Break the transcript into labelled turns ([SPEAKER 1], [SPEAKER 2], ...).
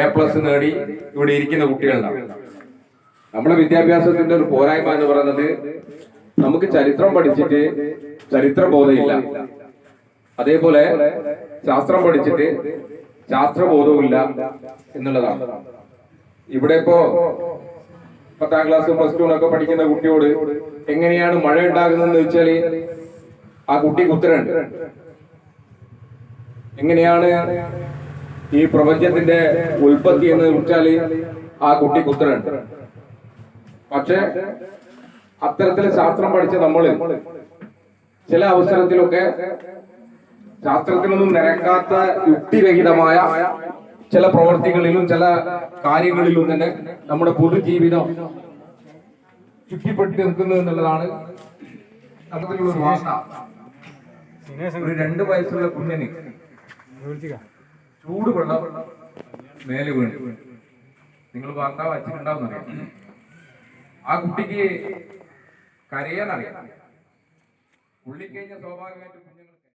[SPEAKER 1] A plus നേടി ഇവിടെ ഇരിക്കുന്ന കുട്ടികളുണ്ടാവും. നമ്മുടെ വിദ്യാഭ്യാസത്തിന്റെ ഒരു പോരായ്മ എന്ന് പറയുന്നത് നമുക്ക് ചരിത്രം പഠിച്ചിട്ട് ചരിത്ര ബോധമില്ല. അതേപോലെ ശാസ്ത്രം പഠിച്ചിട്ട് ശാസ്ത്രബോധവുമില്ല എന്നുള്ളതാണ്. ഇവിടെ ഇപ്പോ പത്താം ക്ലാസ് പ്ലസ് ടു ഒക്കെ പഠിക്കുന്ന കുട്ടിയോട് എങ്ങനെയാണ് മഴ ഉണ്ടാകുന്നതെന്ന് വെച്ചാൽ ആ കുട്ടിക്ക് ഉത്തരണ്ട് എങ്ങനെയാണ് ഈ പ്രപഞ്ചത്തിന്റെ ഉൽപ്പത്തി എന്ന് വെച്ചാൽ ആ കുട്ടി ഉത്തരമുണ്ട് പക്ഷെ അത്തരത്തിൽ ശാസ്ത്രം പഠിച്ച നമ്മൾ ചില അവസരത്തിലൊക്കെ ശാസ്ത്രത്തിനൊന്നും നിരക്കാത്ത യുക്തിരഹിതമായ ചില പ്രവർത്തികളിലും ചില കാര്യങ്ങളിലും തന്നെ നമ്മുടെ പൊതുജീവിതം ചുറ്റിപ്പെട്ടി നിൽക്കുന്നു എന്നുള്ളതാണ് അത്തരത്തിലുള്ള ഒരു വാർത്ത. ഒരു രണ്ട് വയസ്സുള്ള കുഞ്ഞിന് ചൂട് വെള്ളം മേലെ വീണ്. നിങ്ങൾ വാർത്ത വായിച്ചിട്ടുണ്ടാവും അറിയാം? ആ കുട്ടിക്ക് കരയാൻ അറിയാം. ഉള്ളിക്കഴിഞ്ഞ സ്വാഭാവികമായിട്ടും കുഞ്ഞുങ്ങൾ